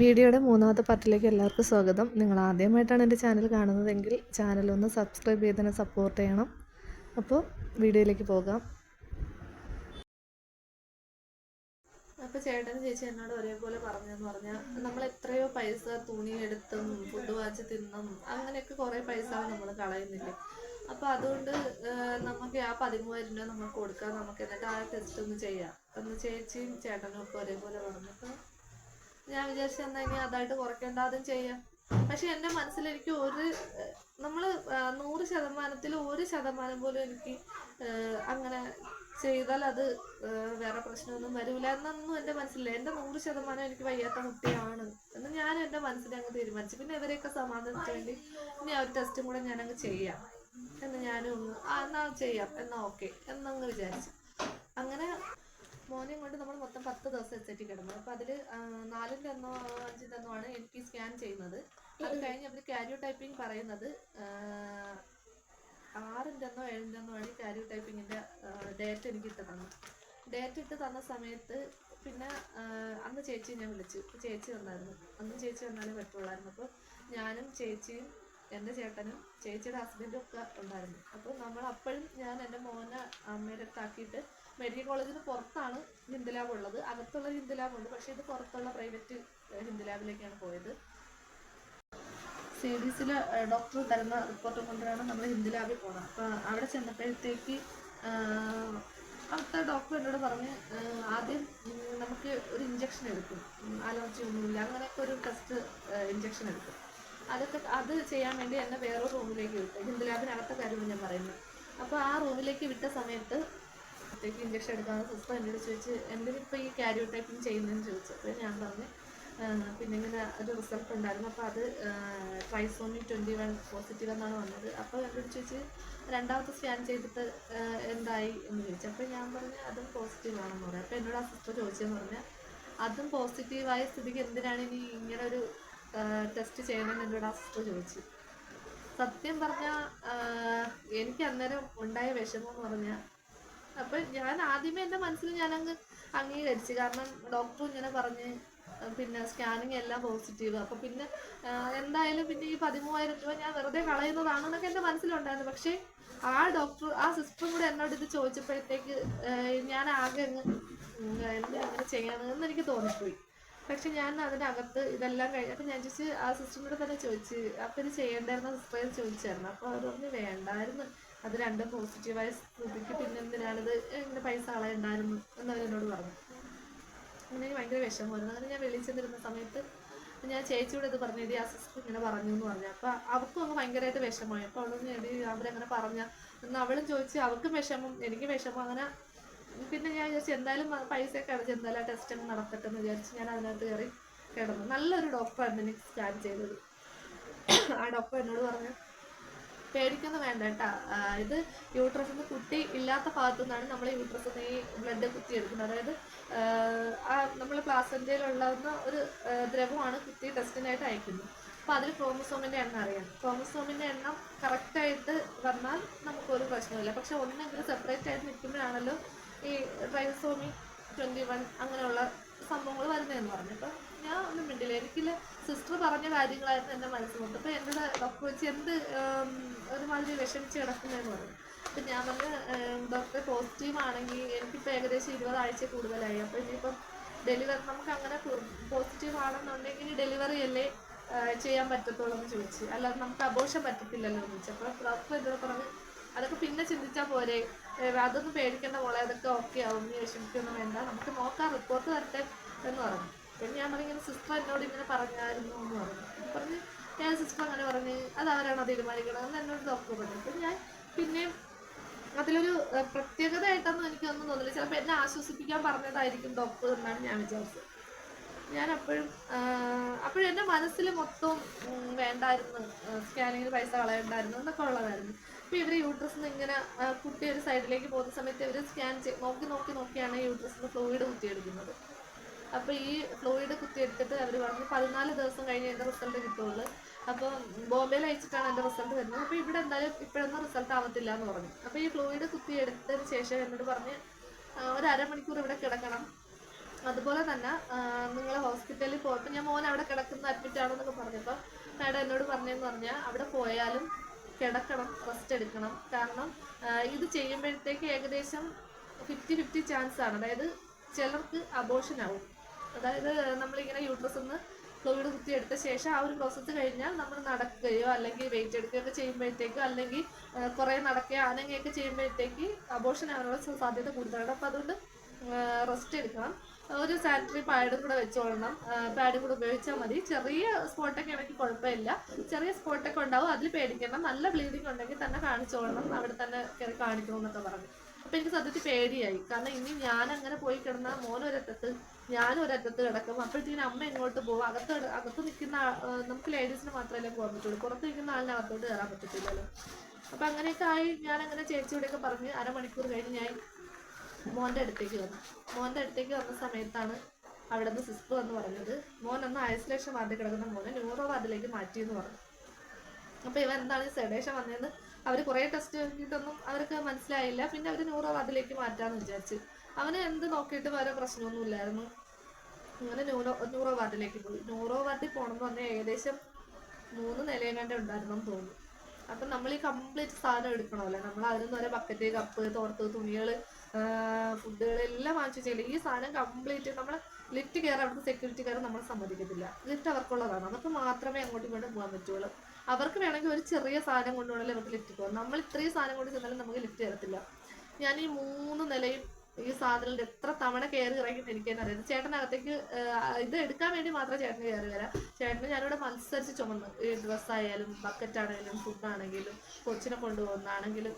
വീഡിയോയുടെ മൂന്നാമത്തെ പാർട്ടിലേക്ക് എല്ലാവർക്കും സ്വാഗതം. നിങ്ങൾ ആദ്യമായിട്ടാണ് എന്റെ ചാനൽ കാണുന്നതെങ്കിൽ ചാനലൊന്ന് സബ്സ്ക്രൈബ് ചെയ്ത് തന്നെ സപ്പോർട്ട് ചെയ്യണം. അപ്പോൾ വീഡിയോയിലേക്ക് പോകാം. അപ്പോൾ ചേട്ടൻ ചേച്ചി എന്നോട് ഒരേപോലെ പറഞ്ഞെന്ന് പറഞ്ഞാൽ നമ്മൾ എത്രയോ പൈസ തുണി എടുത്തും ഫുഡ് വാച്ച് തിന്നും അങ്ങനെയൊക്കെ കുറേ പൈസ നമ്മൾ കളയുന്നില്ല? അപ്പോൾ അതുകൊണ്ട് നമുക്ക് ആ പതിമൂവായിരം രൂപ നമുക്ക് കൊടുക്കാം നമുക്ക് എന്നിട്ട് ആ ടെസ്റ്റ് ഒന്ന് ചെയ്യാം. എന്ന് ചേച്ചിയും ചേട്ടനും ഒക്കെ ഒരേപോലെ പറഞ്ഞു അപ്പോൾ ഞാൻ വിചാരിച്ചു എന്നാ ഇനി അതായിട്ട് കുറയ്ക്കേണ്ട അതും ചെയ്യാം. പക്ഷെ എന്റെ മനസ്സിൽ എനിക്ക് ഒരു നമ്മൾ നൂറ് ശതമാനത്തിൽ ഒരു ശതമാനം പോലും എനിക്ക് അങ്ങനെ ചെയ്താൽ അത് വേറെ പ്രശ്നമൊന്നും വരില്ല എന്നൊന്നും എന്റെ മനസ്സിലില്ല. എന്റെ നൂറ് ശതമാനം എനിക്ക് വയ്യാത്ത കുട്ടിയാണ് എന്ന് ഞാൻ എന്റെ മനസ്സിൽ അങ്ങ് തീരുമാനിച്ചു. പിന്നെ ഇവരെയൊക്കെ സമാധാനത്തിന് വേണ്ടി ഇനി ആ ഒരു ടെസ്റ്റും കൂടെ അങ്ങ് ചെയ്യാം എന്ന് ഞാനും ഒന്ന് ആ എന്നാ ചെയ്യാം എന്നാ ഓക്കെ എന്നങ്ങ് വിചാരിച്ചു. അങ്ങനെ മോനെയും കൊണ്ട് നമ്മൾ മൊത്തം പത്ത് ദിവസം ടി കിടന്നു അപ്പൊ അതിൽ നാലിന്റെ നാലിന്റെ എന്നോ അഞ്ചിന്റെ എന്നോ ആണ് എനിക്ക് സ്കാൻ ചെയ്യുന്നത്. അത് കഴിഞ്ഞ് അവർ കാരിയോ ടൈപ്പിംഗ് പറയുന്നത് ആറിന്റെ ആറിന്റെ എന്നോ ഏഴിന്റെ എന്നോ ആണ് കാരിയോ ടൈപ്പിങ്ങിന്റെ ഡേറ്റ് എനിക്ക് ഇട്ട് തന്നു ഡേറ്റ് ഇട്ട് തന്ന സമയത്ത് പിന്നെ അന്ന് ചേച്ചി ഞാൻ വിളിച്ചു. ചേച്ചി വന്നായിരുന്നു. അന്ന് ചേച്ചി വന്നാലേ പറ്റുള്ളായിരുന്നു. അപ്പോൾ ഞാനും ചേച്ചിയും എന്റെ ചേട്ടനും ചേച്ചിയുടെ ഹസ്ബൻഡും ഒക്കെ ഉണ്ടായിരുന്നു. അപ്പോൾ നമ്മൾ അപ്പോഴും ഞാൻ എന്റെ മോനെ അമ്മയുടെ അടുത്ത് ആക്കിയിട്ട് മെഡിക്കൽ കോളേജിന് പുറത്താണ് ഹിന്ദു ലാബ് ഉള്ളത്. അകത്തുള്ള ഹിന്ദു ലാബ് ഉണ്ട്. പക്ഷേ ഇത് പുറത്തുള്ള പ്രൈവറ്റ് ഹിന്ദു ലാബിലേക്കാണ് പോയത്. സി ഡി സിയിലെ ഡോക്ടർ തരുന്ന റിപ്പോർട്ട് കൊണ്ടാണ് നമ്മൾ ഹിന്ദു ലാബിൽ പോകുന്നത് അപ്പോൾ അവിടെ ചെന്നപ്പോഴത്തേക്ക് അവിടുത്തെ ഡോക്ടർ എന്നോട് പറഞ്ഞ് ആദ്യം നമുക്ക് ഒരു ഇഞ്ചക്ഷൻ എടുക്കും. അലർജി ഒന്നുമില്ല. അങ്ങനെയൊക്കെ ഒരു ടെസ്റ്റ് ഇഞ്ചക്ഷൻ എടുക്കും. അതൊക്കെ അത് ചെയ്യാൻ വേണ്ടി എന്നെ വേറൊരു റൂമിലേക്ക് വിട്ടു. ഹിന്ദു ലാബിനകത്തെ കാര്യമാണ് ഞാൻ പറയുന്നത് അപ്പോൾ ആ റൂമിലേക്ക് വിട്ട സമയത്ത് അപ്പോഴത്തേക്ക് ഇഞ്ചക്ഷൻ എടുക്കാമെന്ന് സിസ്റ്റർ എന്നോട് ചോദിച്ച് എന്തിനിപ്പോൾ ഈ കാരിയോ ടൈപ്പിംഗ് ചെയ്യുന്നതെന്ന് ചോദിച്ചു. അപ്പോൾ ഞാൻ പറഞ്ഞു "ആ, പിന്നെ ഇങ്ങനെ ഒരു റിസൾട്ട് ഉണ്ടായിരുന്നു. അപ്പോൾ അത് ട്രൈസോമി ട്വന്റി വൺ പോസിറ്റീവ് എന്നാണ് വന്നത്. അപ്പോൾ എന്നോട് ചോദിച്ച് രണ്ടാമത്തെ സ്കാൻ ചെയ്തിട്ട് എന്തായി? എന്ന് ചോദിച്ചു. അപ്പോൾ ഞാൻ പറഞ്ഞു അതും പോസിറ്റീവ് ആണെന്ന് പറയാം അപ്പോൾ എന്നോട് ആ സിസ്റ്റർ ചോദിച്ചതെന്ന് പറഞ്ഞാൽ അതും പോസിറ്റീവായ സ്ഥിതിക്ക് എന്തിനാണ് ഇനി ഇങ്ങനെ ഒരു ടെസ്റ്റ് ചെയ്യണമെന്ന് എന്നോട് ആ സിസ്റ്റർ ചോദിച്ചു. സത്യം പറഞ്ഞാൽ എനിക്ക് അന്നേരം ഉണ്ടായ വിഷമം എന്ന് പറഞ്ഞാൽ അപ്പൊ ഞാൻ ആദ്യമേ എന്റെ മനസ്സിൽ ഞാനങ്ങ് അംഗീകരിച്ചു. കാരണം ഡോക്ടർ ഇങ്ങനെ പറഞ്ഞ് പിന്നെ സ്കാനിങ് എല്ലാം പോസിറ്റീവ് അപ്പൊ പിന്നെ എന്തായാലും പിന്നെ ഈ പതിമൂവായിരം രൂപ ഞാൻ വെറുതെ കളയുന്നതാണെന്നൊക്കെ എന്റെ മനസ്സിലുണ്ടായിരുന്നു. പക്ഷേ ആ ഡോക്ടർ ആ സിസ്റ്ററും കൂടെ എന്നോട് ഇത് ചോദിച്ചപ്പോഴത്തേക്ക് ഞാൻ ആകെ അങ്ങ് എന്തിനെ എന്താ അങ്ങനെ ചെയ്യണമെന്ന് എനിക്ക് തോന്നിപ്പോയി. പക്ഷെ ഞാൻ അതിനകത്ത് ഇതെല്ലാം കഴിഞ്ഞ് അപ്പം ഞാൻ ചോദിച്ച് ആ സിസ്റ്ററിനോട് തന്നെ ചോദിച്ചു അപ്പം ഇത് ചെയ്യേണ്ടായിരുന്ന? സിസ്റ്ററെ ചോദിച്ചായിരുന്നു. അപ്പോൾ അവർ പറഞ്ഞു വേണ്ടായിരുന്നു. അത് രണ്ടും പോസിറ്റീവായ സ്ഥിതിക്ക് പിന്നെ എന്തിനാണിത് ഇങ്ങനെ പൈസ കളയണ്ടായിരുന്നു എന്നവരെന്നോട് പറഞ്ഞു. അങ്ങനെ എനിക്ക് ഭയങ്കര വിഷമമായിരുന്നു അങ്ങനെ ഞാൻ വെളിയിൽ ചെന്നിരുന്ന സമയത്ത് ഞാൻ ചേച്ചിയോട് ഇത് പറഞ്ഞു എടി ആ സിസ്റ്റർ ഇങ്ങനെ പറഞ്ഞു എന്ന് പറഞ്ഞു. അപ്പോൾ അവർക്കും അങ്ങ് ഭയങ്കരമായിട്ട് വിഷമമായി. അപ്പോൾ അവളൊന്ന് എടി അവരങ്ങനെ പറഞ്ഞ എന്ന് അവളും ചോദിച്ചു. അവർക്കും വിഷമം എനിക്കും വിഷമം. അങ്ങനെ പിന്നെ ഞാൻ വിചാരിച്ചു എന്തായാലും പൈസയൊക്കെ അടച്ച് എന്തായാലും ആ ടെസ്റ്റ് അങ്ങ് നടക്കട്ടെ എന്ന് വിചാരിച്ച് ഞാൻ അതിനകത്ത് കയറി കിടന്നു. നല്ലൊരു ഡോക്ടറായിരുന്നു എനിക്ക് സ്കാൻ ചെയ്തത്. ആ ഡോക്ടർ എന്നോട് പറഞ്ഞു പേടിക്കൊന്നും വേണ്ട കേട്ടോ. ഇത് യൂട്രസിന് കുട്ടി ഇല്ലാത്ത ഭാഗത്തു നിന്നാണ് നമ്മൾ യൂട്രസിന് ഈ ബ്ലഡ് കുത്തിയെടുക്കുന്നത് അതായത് നമ്മൾ പ്ലാസന്റയിലുണ്ടാകുന്ന ഒരു ദ്രവമാണ് കുത്തി ടെസ്റ്റിനായിട്ട് അയക്കുന്നത്. അപ്പോൾ അതിൽ ക്രോമസോമിന്റെ എണ്ണം അറിയാം. ക്രോമസോമിന്റെ എണ്ണം കറക്റ്റായിട്ട് വന്നാൽ നമുക്കൊരു പ്രശ്നമില്ല പക്ഷെ ഒന്നെങ്കിലും സെപ്പറേറ്റ് ആയിട്ട് നിൽക്കുമ്പോഴാണല്ലോ ഈ ട്രൈസോമി ട്വന്റി വൺ അങ്ങനെയുള്ള സംഭവങ്ങൾ വരുന്നതെന്ന് പറഞ്ഞു അപ്പോൾ ഞാൻ ഒന്നും മിണ്ടില്ല. എനിക്കില്ല. സിസ്റ്റർ പറഞ്ഞ കാര്യങ്ങളായിരുന്നു എന്റെ മനസ്സിലോട്ട് അപ്പോൾ എന്റെ ഡോക്ടർ വെച്ച് എന്ത് ഒരുമാതിരി വിഷമിച്ച് കിടക്കുന്നതെന്ന് പറഞ്ഞു. അപ്പം ഞാൻ പറഞ്ഞു ഡോക്ടർ പോസിറ്റീവ് ആണെങ്കിൽ എനിക്കിപ്പോൾ ഏകദേശം ഇരുപതാഴ്ച കൂടുതലായി. അപ്പോൾ ഇനിയിപ്പം ഡെലിവറി നമുക്ക് അങ്ങനെ പോസിറ്റീവ് ആണെന്നുണ്ടെങ്കിൽ ഡെലിവറി അല്ലേ ചെയ്യാൻ പറ്റത്തുള്ളൂ എന്ന് ചോദിച്ചു. അല്ലാതെ നമുക്ക് അബോഷം പറ്റത്തില്ലല്ലോ എന്ന് ചോദിച്ചു. അപ്പോൾ ഡോക്ടർ എന്നോട് പറഞ്ഞു അതൊക്കെ പിന്നെ ചിന്തിച്ചാൽ പോരെ. അതൊന്നും പേടിക്കേണ്ട മോളെ അതൊക്കെ ഓക്കെ ആവും. നീ വിഷമിക്കൊന്നും വേണ്ട. നമുക്ക് നോക്കാം റിപ്പോർട്ട് തരട്ടെ എന്ന് പറഞ്ഞു. പിന്നെ ഞാൻ പറഞ്ഞു ഇങ്ങനെ സിസ്റ്റർ എന്നോട് ഇങ്ങനെ പറഞ്ഞായിരുന്നു എന്ന് പറഞ്ഞു. പറഞ്ഞ് ഞാൻ സിസ്റ്റർ അങ്ങനെ പറഞ്ഞ് അത് അവരാണോ തീരുമാനിക്കണം എന്ന് എന്നോട് ഡോക്ടർ പറഞ്ഞു. അപ്പം ഞാൻ പിന്നെ അതിലൊരു പ്രത്യേകത പ്രത്യേകതയായിട്ടൊന്നും എനിക്കൊന്നും തോന്നില്ല. ചിലപ്പോൾ എന്നെ ആശ്വസിപ്പിക്കാൻ പറഞ്ഞതായിരിക്കും ഡോക്ടർ എന്നാണ് ഞാൻ വിചാരിച്ചത്. ഞാൻ അപ്പോഴും അപ്പോഴും എന്റെ മനസ്സിൽ മൊത്തം വേണ്ടായിരുന്നു. സ്കാനിങ്ങിന് പൈസ കളയണ്ടായിരുന്നു എന്നൊക്കെ ഉള്ളതായിരുന്നു. അപ്പോൾ ഇവർ യൂട്രസ് നിന്ന് ഇങ്ങനെ കുട്ടി ഒരു സൈഡിലേക്ക് പോകുന്ന സമയത്ത് ഇവർ സ്കാൻ ചെയ്ത് നോക്കി നോക്കി നോക്കിയാണ് യൂട്രസിന് ഫ്ലൂയിഡ് കുത്തിയെടുക്കുന്നത്. അപ്പോൾ ഈ ഫ്ലൂയിഡ് കുത്തിയെടുത്തിട്ട് അവർ പറഞ്ഞു പതിനാല് ദിവസം കഴിഞ്ഞ് എന്റെ റിസൾട്ട് കിട്ടുള്ളൂ. അപ്പോൾ ബോംബെയിൽ അയച്ചിട്ടാണ് എന്റെ റിസൾട്ട് വരുന്നത്. അപ്പോൾ ഇവിടെ എന്തായാലും ഇപ്പോഴൊന്നും റിസൾട്ട് ആവത്തില്ല എന്ന് പറഞ്ഞു. അപ്പോൾ ഈ ഫ്ലൂയിഡ് കുത്തിയെടുത്തതിന് ശേഷം എന്നോട് പറഞ്ഞ് ഒരു അരമണിക്കൂർ ഇവിടെ കിടക്കണം. അതുപോലെ തന്നെ നിങ്ങൾ ഹോസ്പിറ്റലിൽ പോയപ്പോൾ ഞാൻ മോൻ അവിടെ കിടക്കുന്ന അഡ്മിറ്റ് ആണെന്നൊക്കെ പറഞ്ഞപ്പോൾ മാഡം എന്നോട് പറഞ്ഞതെന്ന് പറഞ്ഞാൽ അവിടെ പോയാലും കിടക്കണം റെസ്റ്റ് എടുക്കണം. കാരണം ഇത് ചെയ്യുമ്പോഴത്തേക്ക് ഏകദേശം ഫിഫ്റ്റി ഫിഫ്റ്റി ചാൻസ് ആണ്. അതായത് ചിലർക്ക് അബോഷൻ ആവും. അതായത് നമ്മളിങ്ങനെ യൂട്രസ് ഒന്ന് ഫ്ലൂയിഡ് കുത്തിയെടുത്ത ശേഷം ആ ഒരു പ്രോസസ്സ് കഴിഞ്ഞാൽ നമ്മൾ നടക്കുകയോ അല്ലെങ്കിൽ വെയിറ്റ് എടുക്കുകയോ ചെയ്യുമ്പോഴത്തേക്കും അല്ലെങ്കിൽ കുറേ നടക്കുകയോ അനങ്ങുകയൊക്കെ ചെയ്യുമ്പോഴത്തേക്ക് അബോർഷൻ ആവാനുള്ള സാധ്യത കൂടുതലാണ്. അപ്പോൾ അതുകൊണ്ട് റെസ്റ്റ് എടുക്കണം. ഒരു സാനിറ്ററി പാഡും കൂടെ വെച്ചോളണം. പാഡും കൂടെ ഉപയോഗിച്ചാൽ മതി. ചെറിയ സ്പോട്ടൊക്കെ ആണെങ്കിൽ കുഴപ്പമില്ല. ചെറിയ സ്പോട്ടൊക്കെ ഉണ്ടാവും. അതിൽ പേടിക്കണം നല്ല ബ്ലീഡിങ് ഉണ്ടെങ്കിൽ തന്നെ കാണിച്ചോളണം. അവിടെ തന്നെ കാണിക്കണം എന്നൊക്കെ പറഞ്ഞു. അപ്പൊ എനിക്ക് സത്യത്തിൽ പേടിയായി. കാരണം ഇനി ഞാൻ അങ്ങനെ പോയി കിടന്നാൽ മോൻ ഒരറ്റത്ത് ഞാൻ ഒരറ്റത്ത് കിടക്കും. അപ്പോഴത്തേക്കും അമ്മ എങ്ങോട്ട് പോകും? അകത്ത് അകത്ത് നിൽക്കുന്ന നമുക്ക് ലേഡീസിന് മാത്രമല്ലേ പോകാൻ പറ്റുള്ളൂ പുറത്ത് നിൽക്കുന്ന ആളിനെ അകത്തോട്ട് കയറാൻ പറ്റത്തില്ലല്ലോ. അപ്പൊ അങ്ങനെയൊക്കെ ആയി ഞാൻ അങ്ങനെ ചേച്ചിയോടെയൊക്കെ പറഞ്ഞ് അരമണിക്കൂർ കഴിഞ്ഞ് ഞാൻ മോന്റെ അടുത്തേക്ക് വന്നു. മോന്റെ അടുത്തേക്ക് വന്ന സമയത്താണ് അവിടെ നിന്ന് സിസ്റ്റർ വന്ന് പറഞ്ഞത്. മോൻ അന്ന് ഐസൊലേഷൻ വാർഡിൽ കിടക്കുന്ന മോനെ ന്യൂറോ വാർഡിലേക്ക് മാറ്റി എന്ന് പറഞ്ഞു. അപ്പൊ ഇവൻ എന്താണ് സെഡേഷൻ വന്നതെന്ന് അവർ കുറേ ടെസ്റ്റ് നോക്കിയിട്ടൊന്നും അവർക്ക് മനസ്സിലായില്ല. പിന്നെ അവർ ന്യൂറോ വാർഡിലേക്ക് മാറ്റാന്ന് വിചാരിച്ചു. അവന് എന്ത് നോക്കിയിട്ട് വേറെ പ്രശ്നമൊന്നും ഇല്ലായിരുന്നു. അങ്ങനെ ന്യൂറോ ന്യൂറോ വാർഡിലേക്ക് പോയി. ന്യൂറോ വാർഡിൽ പോകണം എന്ന് പറഞ്ഞാൽ ഏകദേശം മൂന്ന് നിലയും കണ്ടേ ഉണ്ടായിരുന്നെന്ന് തോന്നുന്നു. അപ്പം നമ്മൾ ഈ കംപ്ലീറ്റ് സാധനം എടുക്കണമല്ലോ. നമ്മൾ അതിൽ വരെ ബക്കറ്റ് കപ്പ് തോർത്ത് തുണികൾ ഫുഡുകൾ എല്ലാം വാങ്ങിച്ചു ചെയ്യില്ല ഈ സാധനം കംപ്ലീറ്റ് നമ്മൾ ലിഫ്റ്റ് കയറാൻ അവിടുത്തെ സെക്യൂരിറ്റിക്കാർ നമ്മൾ സമ്മതിക്കത്തില്ല. ലിഫ്റ്റ് അവർക്കുള്ളതാണ്. അവർക്ക് മാത്രമേ അങ്ങോട്ടും ഇങ്ങോട്ടും പോകാൻ പറ്റുള്ളൂ. അവർക്ക് വേണമെങ്കിൽ ഒരു ചെറിയ സാധനം കൊണ്ടുപോകണമെങ്കിൽ അവർക്ക് ലിഫ്റ്റ് പോകാം നമ്മൾ ഇത്രയും സാധനം കൊണ്ട് ചെന്നാലും നമുക്ക് ലിഫ്റ്റ് തരത്തില്ല ഞാൻ ഈ മൂന്ന് നിലയും ഈ സാധനം എത്ര തവണ കയറി ഇറങ്ങിയെന്ന് എനിക്ക് അറിയാം ചേട്ടനകത്തേക്ക് ഇത് എടുക്കാൻ വേണ്ടി മാത്രമേ ചേട്ടന് കയറി വരാം. ചേട്ടന് ഞാനിവിടെ മത്സരിച്ച് ചുമന്നു. ഈ ഡ്രസ്സായാലും ബക്കറ്റ് ആണെങ്കിലും ഫുഡാണെങ്കിലും കൊച്ചിനെ കൊണ്ടുപോകുന്നതാണെങ്കിലും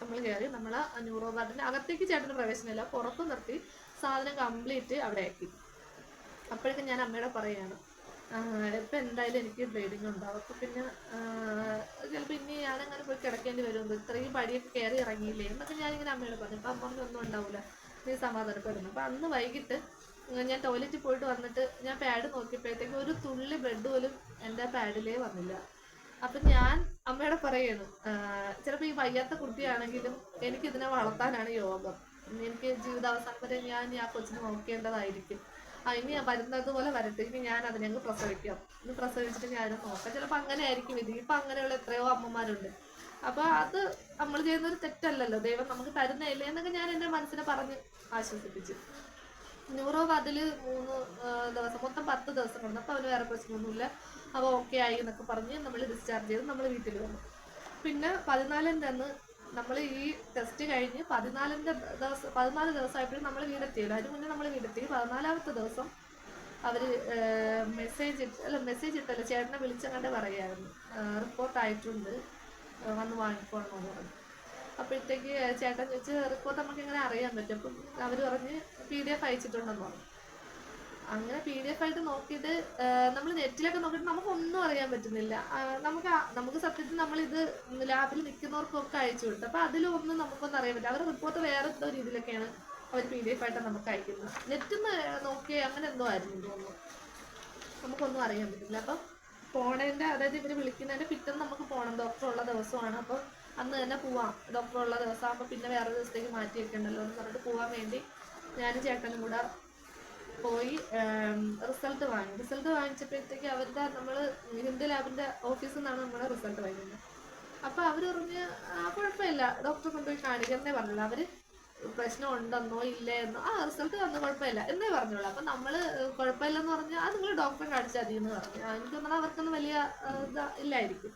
നമ്മൾ കയറി നമ്മൾ ന്യൂറോ വാർഡിന്റെ അകത്തേക്ക് ചേട്ടന് പ്രവേശനമില്ല. പുറത്ത് നിർത്തി സാധനം കംപ്ലീറ്റ് അവിടെ ആക്കി. അപ്പോഴേക്കും ഞാൻ അമ്മയോട് പറയാണ് ഇപ്പം എന്തായാലും എനിക്ക് ബ്ലീഡിങ് ഉണ്ടാവും അപ്പം പിന്നെ ചിലപ്പോൾ ഇനി ഞാനങ്ങനെ പോയി കിടക്കേണ്ടി വരും ഇത്രയും പടിയൊക്കെ കയറി ഇറങ്ങിയില്ലേ? എന്നൊക്കെ ഞാനിങ്ങനെ അമ്മയോട് പറഞ്ഞു. അപ്പം അമ്മ ഒന്നും ഉണ്ടാവില്ല. നീ സമാധാനപ്പെടുന്നു. അപ്പം അന്ന് വൈകിട്ട് ഞാൻ ടോയ്ലറ്റിൽ പോയിട്ട് വന്നിട്ട് ഞാൻ പാഡ് നോക്കിയപ്പോഴത്തേക്ക് ഒരു തുള്ളി ബ്ലഡ് പോലും എന്റെ പാഡിലേ വന്നില്ല. അപ്പം ഞാൻ അമ്മയോട് പറയാണ് ചിലപ്പോൾ ഈ വയ്യാത്ത കുട്ടിയാണെങ്കിലും എനിക്ക് ഇതിനെ വളർത്താനാണ് യോഗം. എനിക്ക് ജീവിതാവസാനം വരെ ഞാൻ ആ കൊച്ചിനെ നോക്കേണ്ടതായിരിക്കും. ഇനി വരുന്നത് പോലെ വരട്ടെ. ഇനി ഞാൻ അതിനെ അങ്ങ് പ്രസവിക്കാം. ഇന്ന് പ്രസവിച്ചിട്ട് ഞാൻ നോക്കാം. ചിലപ്പോൾ അങ്ങനെ ആയിരിക്കും ഇത്. ഇപ്പം അങ്ങനെയുള്ള എത്രയോ അമ്മമാരുണ്ട്. അപ്പൊ അത് നമ്മൾ ചെയ്യുന്ന ഒരു തെറ്റല്ലല്ലോ. ദൈവം നമുക്ക് തരുന്നില്ലേ എന്നൊക്കെ ഞാൻ എന്റെ മനസ്സിനെ പറഞ്ഞ് ആശ്വസിപ്പിച്ചു. ന്യൂറോ അതിൽ മൂന്ന് ദിവസം മൊത്തം പത്ത് ദിവസം കൊണ്ട്. അപ്പോൾ അവന് വേറെ പ്രശ്നമൊന്നുമില്ല. അപ്പോൾ ഓക്കെ ആയി എന്നൊക്കെ പറഞ്ഞ് നമ്മൾ ഡിസ്ചാർജ് ചെയ്ത് നമ്മൾ വീട്ടിൽ വന്നു. പിന്നെ പതിനാലിന്റെ അന്ന് നമ്മൾ ഈ ടെസ്റ്റ് കഴിഞ്ഞ് പതിനാലിന്റെ ദിവസം പതിനാല് ദിവസമായപ്പോഴും നമ്മൾ വീടെത്തിയില്ല. അതിന് മുന്നേ നമ്മൾ വീടെത്തി. പതിനാലാമത്തെ ദിവസം അവർ മെസ്സേജ് ഇട്ട് അല്ല മെസ്സേജ് ഇട്ടല്ല ചേട്ടനെ വിളിച്ചങ്ങാണ്ട് പറയായിരുന്നു. റിപ്പോർട്ട് ആയിട്ടുണ്ട്. വന്ന് വന്ന് വാങ്ങിക്കോണമെന്ന് പറഞ്ഞു. അപ്പോഴത്തേക്ക് ചേട്ടൻ ചോദിച്ച് റിപ്പോർട്ട് നമുക്ക് എങ്ങനെ അറിയാൻ പറ്റും? അപ്പം അവർ പറഞ്ഞ് പി ഡി എഫ് അയച്ചിട്ടുണ്ടെന്ന് പറഞ്ഞു. അങ്ങനെ പി ഡി എഫ് ആയിട്ട് നോക്കിയിട്ട് നമ്മൾ നെറ്റിലൊക്കെ നോക്കിയിട്ട് നമുക്ക് ഒന്നും അറിയാൻ പറ്റുന്നില്ല. നമുക്ക് നമുക്ക് സത്യത്തിൽ നമ്മളിത് ലാബിൽ നിൽക്കുന്നവർക്കൊക്കെ അയച്ചു കൊടുത്തു. അപ്പോൾ അതിലൊന്നും നമുക്കൊന്നും അറിയാൻ പറ്റില്ല. അവരുടെ റിപ്പോർട്ട് വേറെ എന്തോ രീതിയിലൊക്കെയാണ് അവർ പി ഡി എഫ് ആയിട്ട് നമുക്ക് അയക്കുന്നത്. നെറ്റിൽ നിന്ന് അങ്ങനെ എന്തോ ആയിരുന്നു തോന്നുന്നു. നമുക്കൊന്നും അറിയാൻ പറ്റില്ല. അപ്പം പോണേന്റെ അതായത് ഇവർ വിളിക്കുന്നതിന്റെ പിറ്റേന്ന് നമുക്ക് പോകണം ഡോക്ടർ ഉള്ള ദിവസമാണ്. അപ്പം അന്ന് തന്നെ പോവാം. ഡോക്ടർ ഉള്ള ദിവസം ആകുമ്പോൾ പിന്നെ വേറെ ദിവസത്തേക്ക് മാറ്റി വെക്കണ്ടല്ലോ എന്ന് പറഞ്ഞിട്ട് പോകാൻ വേണ്ടി ഞാനും ചേട്ടനും കൂടെ പോയി റിസൾട്ട് വാങ്ങി. റിസൾട്ട് വാങ്ങിച്ചപ്പോഴത്തേക്ക് അവരുടെ നമ്മൾ ഹിന്ദു ലാബിന്റെ ഓഫീസിൽ നിന്നാണ് നമ്മുടെ റിസൾട്ട് വാങ്ങിയത്. അപ്പോൾ അവർ പറഞ്ഞ് കുഴപ്പമില്ല. ഡോക്ടറെ കൊണ്ടുപോയി കാണിക്കുന്നേ പറഞ്ഞില്ല അവർ പ്രശ്നം ഉണ്ടെന്നോ ഇല്ലേ എന്നോ ആ റിസൾട്ട് തന്നു കുഴപ്പമില്ല എന്നേ പറഞ്ഞോളൂ അപ്പം നമ്മൾ കുഴപ്പമില്ലെന്ന് പറഞ്ഞാൽ അത് നിങ്ങൾ ഡോക്ടറെ കാണിച്ചാൽ മതി എന്ന് പറഞ്ഞു എനിക്ക് തോന്നുന്നത് അവർക്കൊന്നും വലിയ ഇല്ലായിരിക്കും.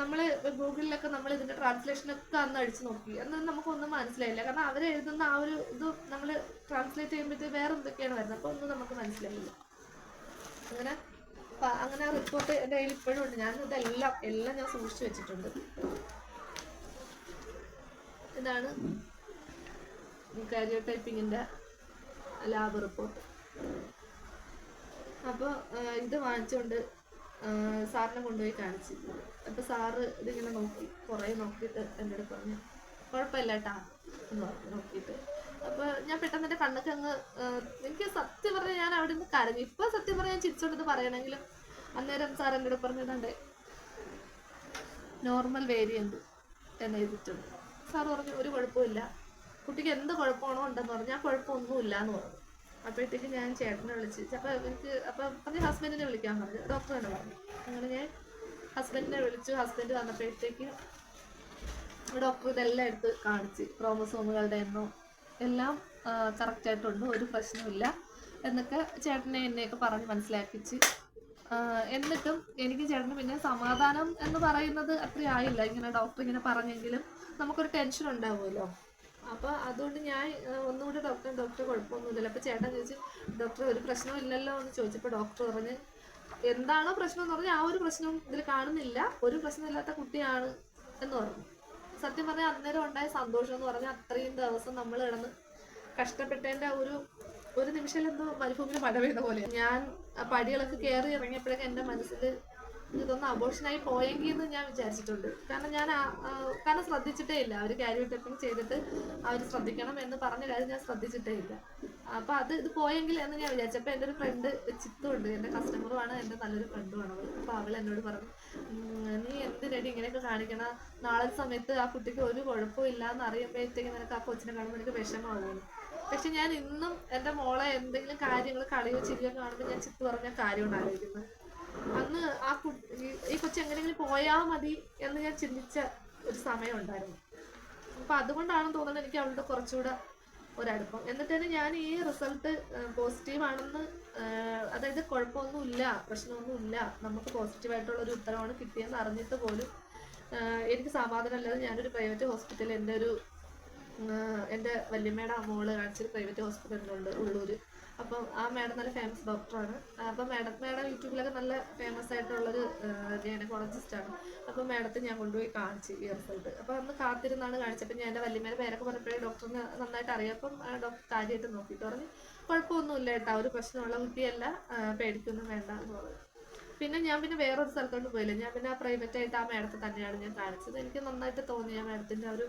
നമ്മൾ ഗൂഗിളിലൊക്കെ നമ്മൾ ഇതിന്റെ ട്രാൻസ്ലേഷനൊക്കെ അന്ന് അടിച്ചു നോക്കി. അന്ന് നമുക്കൊന്നും മനസ്സിലായില്ല. കാരണം അവർ എഴുതുന്ന ആ ഒരു ഇത് നമ്മൾ ട്രാൻസ്ലേറ്റ് ചെയ്യുമ്പോഴത്തേക്ക് വേറെ എന്തൊക്കെയാണ് വരുന്നത്? അപ്പോൾ ഒന്നും നമുക്ക് മനസ്സിലായില്ല. അങ്ങനെ അങ്ങനെ ആ റിപ്പോർട്ട് എന്റെ കയ്യിൽ ഇപ്പോഴും ഉണ്ട്. ഞാൻ ഇതെല്ലാം എല്ലാം ഞാൻ സൂക്ഷിച്ചു വെച്ചിട്ടുണ്ട്. ഇതാണ് കാരിയോ ടൈപ്പിങ്ങിന്റെ ലാബ് റിപ്പോർട്ട് അപ്പോൾ ഇത് വാങ്ങിച്ചുകൊണ്ട് സാറിനെ കൊണ്ടുപോയി കാണിച്ചു. അപ്പോൾ സാറ് ഇതിങ്ങനെ നോക്കി കുറേ നോക്കിയിട്ട് എന്റെ അടുത്ത് പറഞ്ഞു കുഴപ്പമില്ല കേട്ടാ എന്ന് പറഞ്ഞു നോക്കിയിട്ട്. അപ്പോൾ ഞാൻ പെട്ടെന്ന് എന്റെ കണ്ണൊക്കെ അങ്ങ് എനിക്ക് സത്യം പറഞ്ഞാൽ ഞാൻ അവിടെ നിന്ന് കരഞ്ഞു. ഇപ്പോൾ സത്യം പറഞ്ഞാൽ ഞാൻ ചിരിച്ചോണ്ട് ഇത് പറയണമെങ്കിലും അന്നേരം സാർ എന്റെ അടുത്ത് പറഞ്ഞിട്ടുണ്ട് നോർമൽ വേരിയന്റ് എന്ന് എഴുതിയിട്ടുണ്ട്. സാർ പറഞ്ഞു ഒരു കുഴപ്പമില്ല കുട്ടിക്ക് എന്ത് കുഴപ്പമാണോ ഉണ്ടെന്ന് പറഞ്ഞു. ആ കുഴപ്പമൊന്നുമില്ല എന്ന് പറഞ്ഞു. അപ്പോഴത്തേക്ക് ഞാൻ ചേട്ടനെ വിളിച്ച് അപ്പോൾ എനിക്ക് അപ്പം പറഞ്ഞ് ഹസ്ബൻഡിനെ വിളിക്കാൻ പറഞ്ഞു ഡോക്ടർ പറഞ്ഞു. അങ്ങനെ ഞാൻ ഹസ്ബൻഡിനെ വിളിച്ചു. ഹസ്ബൻഡ് വന്നപ്പോഴത്തേക്ക് ഡോക്ടർ ഇതെല്ലാം എടുത്ത് കാണിച്ച് ക്രോമസോമുകളുടെ എണ്ണോ എല്ലാം കറക്റ്റായിട്ടുണ്ട് ഒരു പ്രശ്നമില്ല എന്നൊക്കെ ചേട്ടനെ എന്നെയൊക്കെ പറഞ്ഞ് മനസ്സിലാക്കിച്ച് എന്നിട്ടും എനിക്ക് ചേട്ടന് പിന്നെ സമാധാനം എന്ന് പറയുന്നത് അത്ര ആയില്ല. ഇങ്ങനെ ഡോക്ടർ ഇങ്ങനെ പറഞ്ഞെങ്കിലും നമുക്കൊരു ടെൻഷൻ ഉണ്ടാവുമല്ലോ. അപ്പോൾ അതുകൊണ്ട് ഞാൻ ഒന്നുകൂടി ഡോക്ടർ ഡോക്ടർ കുഴപ്പമൊന്നുമില്ലല്ലോ. അപ്പോൾ ചേട്ടൻ ചോദിച്ചു ഡോക്ടർ ഒരു പ്രശ്നവും ഇല്ലല്ലോ? എന്ന് ചോദിച്ചപ്പോൾ ഡോക്ടർ പറഞ്ഞ് എന്താണോ പ്രശ്നം എന്ന് പറഞ്ഞാൽ ആ ഒരു പ്രശ്നവും ഇതിൽ കാണുന്നില്ല. ഒരു പ്രശ്നമില്ലാത്ത കുട്ടിയാണ് എന്ന് പറഞ്ഞു. സത്യം പറഞ്ഞാൽ അന്നേരം ഉണ്ടായ സന്തോഷം എന്ന് പറഞ്ഞാൽ അത്രയും ദിവസം നമ്മൾ കിടന്ന് കഷ്ടപ്പെട്ടതിന്റെ ഒരു ഒരു നിമിഷം എന്തോ മരുഭൂമിയിൽ മഴ പെയ്ത പോലെ ഞാൻ പടികളൊക്കെ കയറി ഇറങ്ങിയപ്പോഴൊക്കെ എന്റെ മനസ്സിൽ ഇതൊന്ന് അബോർഷനായി പോയെങ്കിൽ എന്ന് ഞാൻ വിചാരിച്ചിട്ടുണ്ട്. കാരണം ഞാൻ കാരണം ശ്രദ്ധിച്ചിട്ടേ ഇല്ല. അവർ കാരി ടെപ്പിംഗ് ചെയ്തിട്ട് അവർ ശ്രദ്ധിക്കണം എന്ന് പറഞ്ഞ കാര്യം ഞാൻ ശ്രദ്ധിച്ചിട്ടേ ഇല്ല. അപ്പൊ അത് ഇത് പോയെങ്കിൽ എന്ന് ഞാൻ വിചാരിച്ചു. അപ്പൊ എന്റെ ഒരു ഫ്രണ്ട് ചിത്തുണ്ട് എന്റെ കസ്റ്റമറുമാണ് എന്റെ നല്ലൊരു ഫ്രണ്ടുമാണ് അവൾ അപ്പൊ അവൾ എന്നോട് പറഞ്ഞു "ഉം, നീ എന്തിനടി ഇങ്ങനെയൊക്കെ കാണിക്കണ? നാളെ സമയത്ത് ആ കുട്ടിക്ക് ഒരു കുഴപ്പവും ഇല്ല എന്ന് അറിയുമ്പോഴത്തേക്ക് നിനക്ക് ആ കൊച്ചിനെ കാണുമ്പോൾ എനിക്ക് വിഷമമാകുന്നു പക്ഷെ ഞാൻ ഇന്നും എന്റെ മോളെ എന്തെങ്കിലും കാര്യങ്ങൾ കളിയോ ചിരിയോ കാണുമ്പോൾ ഞാൻ ചിത്തു പറഞ്ഞ കാര്യമാണ് ആലോചിക്കുന്നത്. അന്ന് ആ ഈ- കൊച്ചി കൊച്ചു എങ്ങനെയെങ്കിലും പോയാൽ മതി എന്ന് ഞാൻ ചിന്തിച്ച ഒരു സമയം ഉണ്ടായിരുന്നു അപ്പൊ അതുകൊണ്ടാണെന്ന് തോന്നുന്നത് എനിക്ക് അവളുടെ കുറച്ചുകൂടെ ഒരടുപ്പം. എന്നിട്ട് തന്നെ ഞാൻ ഈ റിസൾട്ട് പോസിറ്റീവ് ആണെന്ന് അതായത് കുഴപ്പമൊന്നുമില്ല പ്രശ്നമൊന്നുമില്ല നമുക്ക് പോസിറ്റീവായിട്ടുള്ള ഒരു ഉത്തരവാണ് കിട്ടിയെന്ന് അറിഞ്ഞിട്ട് പോലും എനിക്ക് സമാധാനമല്ലാതെ ഞാനൊരു പ്രൈവറ്റ് ഹോസ്പിറ്റലിൽ എന്റെ ഒരു എന്റെ വല്യമ്മയുടെ മോൾ കാണിച്ചൊരു പ്രൈവറ്റ് ഹോസ്പിറ്റലിലുണ്ട് ഉള്ളൂർ അപ്പം ആ മാഡം നല്ല ഫേമസ് ഡോക്ടറാണ് അപ്പം മാഡം മാഡം യൂട്യൂബിലൊക്കെ നല്ല ഫേമസ് ആയിട്ടുള്ളൊരു ഗൈനക്കോളജിസ്റ്റ് ആണ്. അപ്പം മാഡത്തെ ഞാൻ കൊണ്ടുപോയി കാണിച്ചു ഈ റിസൾട്ട് അപ്പം അന്ന് കാത്തിരുന്നാണ് കാണിച്ചപ്പോൾ ഞാൻ എന്റെ വല്യമ്മയുടെ പേരൊക്കെ പറഞ്ഞപ്പോഴേ ഡോക്ടറിന് നന്നായിട്ട് അറിയാം. ആ ഡോക്ടർ കാര്യമായിട്ട് നോക്കിയിട്ട് പറഞ്ഞു കുഴപ്പമൊന്നുമില്ല കേട്ടോ ഒരു പ്രശ്നമുള്ള കുട്ടിയല്ല പേടിക്കൊന്നും വേണ്ട എന്ന് പറഞ്ഞു. പിന്നെ ഞാൻ പിന്നെ വേറൊരു സ്ഥലത്തോട്ട് പോയില്ല. ഞാൻ പിന്നെ ആ പ്രൈവറ്റ് ആയിട്ട് ആ മാഡത്തെ തന്നെയാണ് ഞാൻ കാണിച്ചത്. എനിക്ക് നന്നായിട്ട് തോന്നി ആ മാഡത്തിന്റെ ഒരു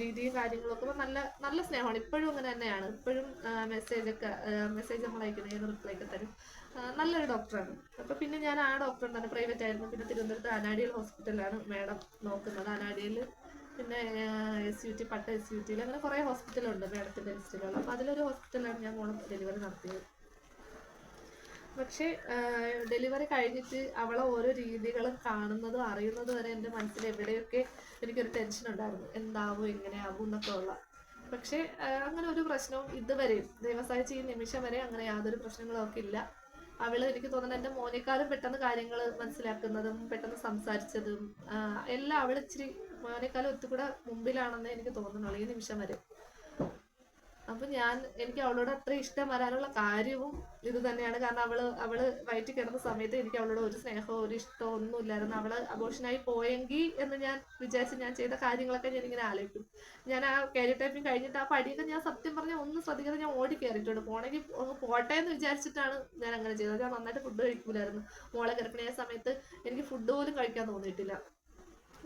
രീതിയും കാര്യങ്ങളൊക്കെ. നല്ല നല്ല സ്നേഹമാണ്. ഇപ്പോഴും അങ്ങനെ തന്നെയാണ്. ഇപ്പോഴും മെസ്സേജ് ഒക്കെ മെസ്സേജ് നമ്മൾ അയക്കുന്ന ഏത് റിപ്ലൈ ഒക്കെ തരും. നല്ലൊരു ഡോക്ടറാണ് അപ്പൊ പിന്നെ ഞാൻ ആ ഡോക്ടർ തന്നെ പ്രൈവറ്റ് ആയിരുന്നു. പിന്നെ തിരുവനന്തപുരത്ത് അനാഡിയൽ ഹോസ്പിറ്റലാണ് മാഡം നോക്കുന്നത്. അനാഡിയയിൽ പിന്നെ എസ് യു ടി പട്ട എസ് യു ടിയിൽ അങ്ങനെ കുറേ ഹോസ്പിറ്റലുണ്ട് മാഡത്തിന്റെ ലിസ്റ്റിലുള്ള അപ്പൊ അതിലൊരു ഹോസ്പിറ്റലാണ് ഞാൻ മോളെ ഡെലിവറി നടത്തിയത്. പക്ഷേ ഡെലിവറി കഴിഞ്ഞിട്ട് അവളെ ഓരോ രീതികളും കാണുന്നതും അറിയുന്നതും വരെ എന്റെ മനസ്സിൽ എവിടെയൊക്കെ എനിക്കൊരു ടെൻഷൻ ഉണ്ടായിരുന്നു. എന്താവും എങ്ങനെയാവും എന്നൊക്കെ ഉള്ള. പക്ഷേ അങ്ങനെ ഒരു പ്രശ്നവും ഇതുവരെയും ദൈവം സഹിച്ച ഈ നിമിഷം വരെ അങ്ങനെ യാതൊരു പ്രശ്നങ്ങളും ഒക്കെ ഇല്ല. അവൾ എനിക്ക് തോന്നുന്നത് എന്റെ മോനേക്കാളും പെട്ടെന്ന് കാര്യങ്ങൾ മനസ്സിലാക്കുന്നതും പെട്ടെന്ന് സംസാരിച്ചതും എല്ലാം അവൾ ഇച്ചിരി മോനേക്കാളും ഒത്തുകൂടെ മുമ്പിലാണെന്ന് എനിക്ക് തോന്നുന്നുള്ളൂ ഈ നിമിഷം വരെ. അപ്പൊ ഞാൻ എനിക്ക് അവളോട് അത്ര ഇഷ്ടം വരാനുള്ള കാര്യവും ഇത് തന്നെയാണ്. കാരണം അവൾ അവൾ വയറ്റിൽ കിടന്ന സമയത്ത് എനിക്ക് അവളോട് ഒരു സ്നേഹമോ ഒരു ഇഷ്ടമോ ഒന്നും ഇല്ലായിരുന്നു. അവൾ അബോഷനായി പോയെങ്കിൽ എന്ന് ഞാൻ വിചാരിച്ച് ഞാൻ ചെയ്ത കാര്യങ്ങളൊക്കെ ഞാൻ ഇങ്ങനെ ആലോചിക്കും. ഞാൻ ആ കാരി ടൈപ്പിംഗ് കഴിഞ്ഞിട്ട് ആ പടിയൊക്കെ ഞാൻ സത്യം പറഞ്ഞ ഒന്ന് ശ്രദ്ധിക്കാതെ ഞാൻ ഓടി കയറിയിട്ടുണ്ട് പോണെങ്കിൽ ഒന്ന് പോട്ടെ എന്ന് വിചാരിച്ചിട്ടാണ് ഞാൻ അങ്ങനെ ചെയ്തത്. ഞാൻ നന്നായിട്ട് ഫുഡ് കഴിക്കൂലായിരുന്നു. മോളെ ഗർഭിണിയായ സമയത്ത് എനിക്ക് ഫുഡ് പോലും കഴിക്കാൻ തോന്നിയിട്ടില്ല.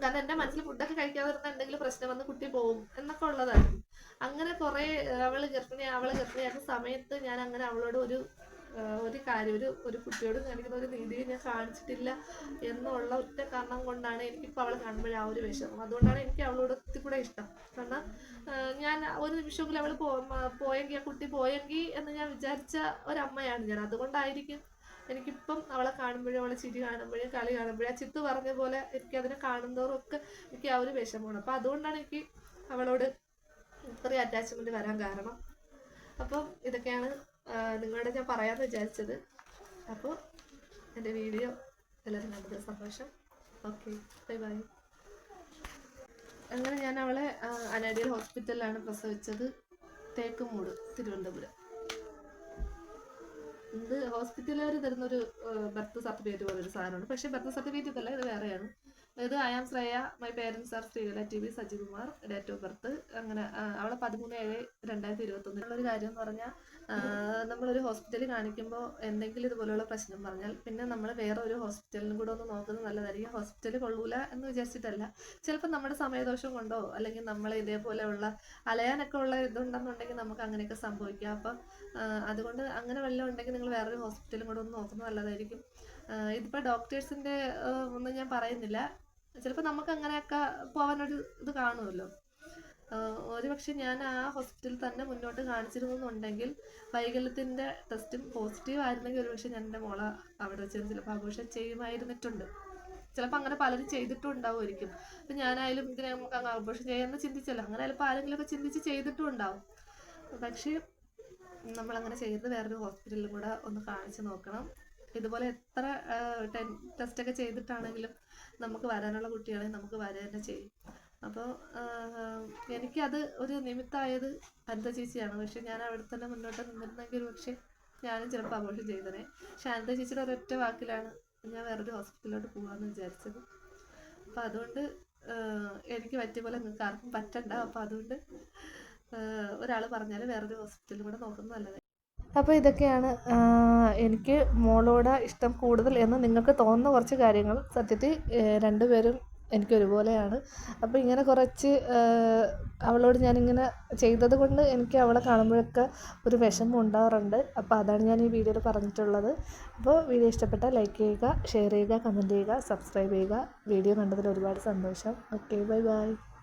കാരണം എന്റെ മനസ്സിൽ ഫുഡൊക്കെ കഴിക്കാതിരുന്ന എന്തെങ്കിലും പ്രശ്നം വന്ന് കുട്ടി പോകും എന്നൊക്കെ ഉള്ളതായിരുന്നു. അങ്ങനെ കുറെ അവൾ ഗർഭിണി അവളെ ഗർഭിണിയായിരുന്ന സമയത്ത് ഞാൻ അങ്ങനെ അവളോട് ഒരു ഒരു കാര്യം ഒരു ഒരു കുട്ടിയോട് കാണിക്കുന്ന ഒരു നീതി ഞാൻ കാണിച്ചിട്ടില്ല എന്നുള്ള ഒറ്റ കാരണം കൊണ്ടാണ് എനിക്കിപ്പോൾ അവളെ കാണുമ്പോഴേ ആ ഒരു വിഷമം. അതുകൊണ്ടാണ് എനിക്ക് അവളോട് ഒത്തിരി കൂടെ ഇഷ്ടം. കാരണം ഞാൻ ഒരു നിമിഷമെങ്കിലും അവൾ പോയെങ്കിൽ ആ കുട്ടി പോയെങ്കിൽ എന്ന് ഞാൻ വിചാരിച്ച ഒരമ്മയാണ് ഞാൻ. അതുകൊണ്ടായിരിക്കും എനിക്കിപ്പം അവളെ കാണുമ്പോഴും അവളെ ചിരി കാണുമ്പോഴും കളി കാണുമ്പോഴും ആ ചിത്ത് പറഞ്ഞ പോലെ എനിക്ക് അതിനെ കാണുന്നതോറും ഒക്കെ എനിക്ക് ആ ഒരു വിഷമമാണ്. അപ്പം അതുകൊണ്ടാണ് എനിക്ക് അവളോട് ഇത്രയും അറ്റാച്ച്മെന്റ് വരാൻ കാരണം. അപ്പോൾ ഇതൊക്കെയാണ് നിങ്ങളുടെ ഞാൻ പറയാമെന്ന് വിചാരിച്ചത്. അപ്പോൾ എന്റെ വീഡിയോ എല്ലാവരും കണ്ടത് സന്തോഷം. Okay bye bye. അങ്ങനെ ഞാൻ അവളെ അനാഡിയൽ ഹോസ്പിറ്റലിലാണ് പ്രസവിച്ചത്. തേക്കുമൂട് തിരുവനന്തപുരം. ഇത് ഹോസ്പിറ്റലുകാർ തരുന്നൊരു ബർത്ത് സർട്ടിഫിക്കറ്റ് പോലൊരു സാധനമാണ്. പക്ഷേ ബർത്ത് സർട്ടിഫിക്കറ്റ് അല്ല ഇത് വേറെയാണ്. ഇത് I am Shreya my parents are Sreekala T V Sajikumar date of birth അങ്ങനെ അവളെ പതിമൂന്ന് ഏഴ് രണ്ടായിരത്തി ഇരുപത്തൊന്നിലുള്ള ഉള്ളൊരു കാര്യം എന്ന് പറഞ്ഞാൽ നമ്മളൊരു ഹോസ്പിറ്റലിൽ കാണിക്കുമ്പോൾ എന്തെങ്കിലും ഇതുപോലെയുള്ള പ്രശ്നം പറഞ്ഞാൽ പിന്നെ നമ്മൾ വേറെ ഒരു ഹോസ്പിറ്റലിനും കൂടെ ഒന്ന് നോക്കുന്നത് നല്ലതായിരിക്കും. ഹോസ്പിറ്റലിൽ കൊള്ളൂല എന്ന് വിചാരിച്ചിട്ടല്ല. ചിലപ്പോൾ നമ്മുടെ സമയദോഷം കൊണ്ടോ അല്ലെങ്കിൽ നമ്മൾ ഇതേപോലെയുള്ള അലയാനൊക്കെ ഉള്ള ഇതുണ്ടെന്നുണ്ടെങ്കിൽ നമുക്ക് അങ്ങനെയൊക്കെ സംഭവിക്കാം. അപ്പം അതുകൊണ്ട് അങ്ങനെ വല്ലതും ഉണ്ടെങ്കിൽ നിങ്ങൾ വേറൊരു ഹോസ്പിറ്റലും കൂടെ ഒന്ന് നോക്കുന്നത് നല്ലതായിരിക്കും. ഇതിപ്പോൾ ഡോക്ടേഴ്സിന്റെ ഒന്നും ഞാൻ പറയുന്നില്ല. ചിലപ്പോൾ നമുക്ക് അങ്ങനെയൊക്കെ പോകാനൊരു ഇത് കാണുമല്ലോ. ഒരു പക്ഷെ ഞാൻ ആ ഹോസ്പിറ്റലിൽ തന്നെ മുന്നോട്ട് കാണിച്ചിരുന്നുണ്ടെങ്കിൽ വൈകല്യത്തിന്റെ ടെസ്റ്റും പോസിറ്റീവ് ആയിരുന്നെങ്കിൽ ഒരു പക്ഷെ ഞാൻ എന്റെ മോളെ അവിടെ വെച്ച് ചിലപ്പോൾ ആഘോഷം ചെയ്യുമായിരുന്നിട്ടുണ്ട്. ചിലപ്പോൾ അങ്ങനെ പലരും ചെയ്തിട്ടും ഉണ്ടാവുമായിരിക്കും അപ്പം ഞാനായാലും ഇതിനെ നമുക്ക് അങ്ങ് ആഘോഷം ചെയ്യാമെന്ന് ചിന്തിച്ചല്ലോ. അങ്ങനെ ചിലപ്പോൾ ആരെങ്കിലുമൊക്കെ ചിന്തിച്ച് ചെയ്തിട്ടും ഉണ്ടാവും പക്ഷേ നമ്മളങ്ങനെ ചെയ്ത് വേറൊരു ഹോസ്പിറ്റലിൽ കൂടെ ഒന്ന് കാണിച്ചു നോക്കണം. ഇതുപോലെ എത്ര ടെസ്റ്റ് ഒക്കെ ചെയ്തിട്ടാണെങ്കിലും നമുക്ക് വരാനുള്ള കുട്ടികളെ നമുക്ക് വരിക തന്നെ ചെയ്യും അപ്പോൾ എനിക്കത് ഒരു നിമിത്തമായത് അനിത ചേച്ചിയാണ്. പക്ഷെ ഞാൻ അവിടെ തന്നെ മുന്നോട്ട് നിന്നിരുന്നെങ്കിൽ പക്ഷെ ഞാനും ചിലപ്പോൾ ആഘോഷം ചെയ്തനെ. പക്ഷെ അനിത ചേച്ചിയുടെ ഒരൊറ്റ വാക്കിലാണ് ഞാൻ വേറൊരു ഹോസ്പിറ്റലിലോട്ട് പോകാമെന്ന് വിചാരിച്ചത്. അപ്പം അതുകൊണ്ട് എനിക്ക് പറ്റിയ പോലെ നിങ്ങൾക്ക് ആർക്കും പറ്റണ്ട. അപ്പം അതുകൊണ്ട് ഒരാൾ പറഞ്ഞാൽ വേറൊരു ഹോസ്പിറ്റലിൽ കൂടെ നോക്കുന്നത് അപ്പോൾ ഇതൊക്കെയാണ് എനിക്ക് മോളോട് ഇഷ്ടം കൂടുതൽ എന്ന് നിങ്ങൾക്ക് തോന്നുന്ന കുറച്ച് കാര്യങ്ങൾ. സത്യത്തിൽ രണ്ടുപേരും എനിക്ക് ഒരുപോലെയാണ്. അപ്പോൾ ഇങ്ങനെ കുറച്ച് അവളോട് ഞാനിങ്ങനെ ചെയ്തത് കൊണ്ട് എനിക്ക് അവളെ കാണുമ്പോഴൊക്കെ ഒരു വിഷമം ഉണ്ടാവാറുണ്ട്. അപ്പോൾ അതാണ് ഞാൻ ഈ വീഡിയോയിൽ പറഞ്ഞിട്ടുള്ളത്. അപ്പോൾ വീഡിയോ ഇഷ്ടപ്പെട്ടാൽ ലൈക്ക് ചെയ്യുക ഷെയർ ചെയ്യുക കമന്റ് ചെയ്യുക സബ്സ്ക്രൈബ് ചെയ്യുക. വീഡിയോ കണ്ടതിൽ ഒരുപാട് സന്തോഷം. Okay bye bye.